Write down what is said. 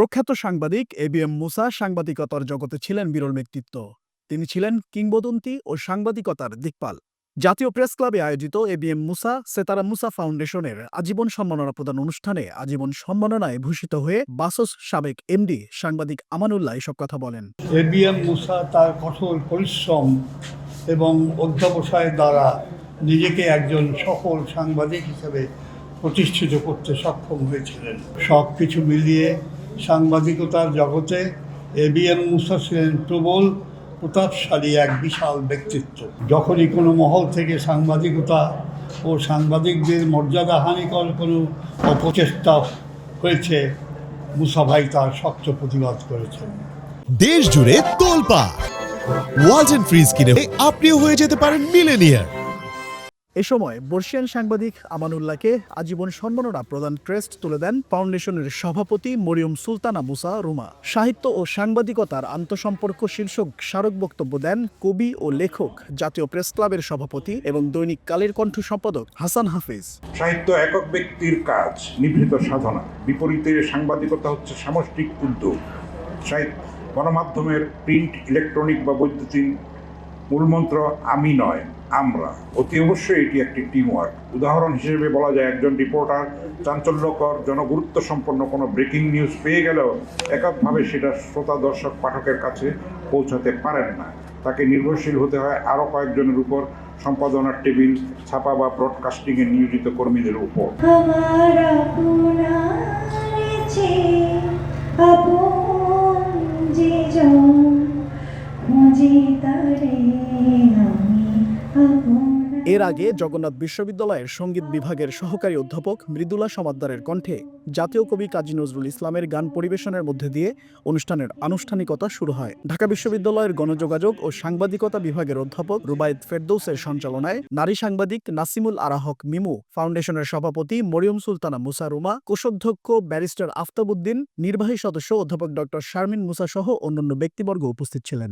প্রখ্যাত সাংবাদিক এ B M মুসা সাংবাদিকতার জগতে ছিলেন বিরল ব্যক্তিত্ব। তিনি ছিলেন কিংবদন্তি ও সাংবাদিকতার দিকপাল। জাতীয় প্রেস ক্লাবে আয়োজিত A B M Musa Setara Musa ফাউন্ডেশনের আজীবন সম্মাননা প্রদান অনুষ্ঠানে আজীবন সম্মাননায় ভূষিত হয়ে বাসস সাবেক এমডি সাংবাদিক আমানুল্লাহ এসব কথা বলেন। এ বি এম মুসা তার কঠোর পরিশ্রম এবং অধ্যবসায়ের দ্বারা নিজেকে একজন সফল সাংবাদিক হিসেবে প্রতিষ্ঠিত করতে সক্ষম হয়েছিলেন। সব কিছু মিলিয়ে সাংবাদিকতার জগতে এ বি এম মুসা ছিলেন প্রবল প্রতাপশালী এক বিশাল ব্যক্তিত্ব। যখনই কোনো মহল থেকে সাংবাদিকতা ও সাংবাদিকদের মর্যাদা হানিকর কোনো অপচেষ্টা হয়েছে, মুসা ভাই তার শক্ত প্রতিবাদ করেছেন। দেশ জুড়ে তোলপা ওয়ালটন ফ্রিজ কিনে আপনিও হয়ে যেতে পারেন মিলেনিয়ার। এ সময় বর্ষিয়ান সাংবাদিক আমানুল্লাহকে আজীবন সম্মাননা প্রদান ক্রেস্ট তুলে দেন ফাউন্ডেশনের সভাপতি মরিয়ম সুলতানা মুসা রুমা। সাহিত্য ও সাংবাদিকতার আন্তঃসম্পর্ক শীর্ষক স্মারক বক্তব্য দেন কবি ও লেখক, জাতীয় প্রেস ক্লাবের সভাপতি এবং দৈনিক কালের কণ্ঠ সম্পাদক হাসান হাফিজ। সাহিত্য একক ব্যক্তির কাজ, নিভৃত সাধনা। বিপরীতে সাংবাদিকতা হচ্ছে সামষ্টিক উদ্যোগ। সাহিত্য, গণমাধ্যমের প্রিন্ট, ইলেকট্রনিক বা বৈদ্যুতিন মূলমন্ত্র আমি নয়। আমরা, অতি অবশ্যই এটি একটি টিম ওয়ার্ক উদাহরণ হিসেবে বলা যায়, একজন রিপোর্টার চাঞ্চল্যকর জনগুরুত্ব সম্পন্ন কোনো ব্রেকিং নিউজ পেয়ে গেলেও এককভাবে সেটা শ্রোতা, দর্শক, পাঠকের কাছে পৌঁছাতে পারেন না। তাকে নির্ভরশীল হতে হয় আরও কয়েকজনের উপর সম্পাদনার টেবিল, ছাপা বা ব্রডকাস্টিংয়ে নিয়োজিত কর্মীদের উপর। এর আগে জগন্নাথ বিশ্ববিদ্যালয়ের সংগীত বিভাগের সহকারী অধ্যাপক মৃদুলা সমাদ্দারের কণ্ঠে জাতীয় কবি কাজী নজরুল ইসলামের গান পরিবেশনের মধ্যে দিয়ে অনুষ্ঠানের আনুষ্ঠানিকতা শুরু হয়। ঢাকা বিশ্ববিদ্যালয়ের গণযোগাযোগ ও সাংবাদিকতা বিভাগের অধ্যাপক রুবায়েত ফেরদৌসের সঞ্চালনায় নারী সাংবাদিক নাসিমুল আরাহক মিমু, ফাউন্ডেশনের সভাপতি মরিয়ম সুলতানা মুসা রুমা কোষাধ্যক্ষ ব্যারিস্টার আফতাবুদ্দিন নির্বাহী সদস্য অধ্যাপক ডক্টর শারমিন মুসা সহ অন্যান্য ব্যক্তিবর্গ উপস্থিত ছিলেন।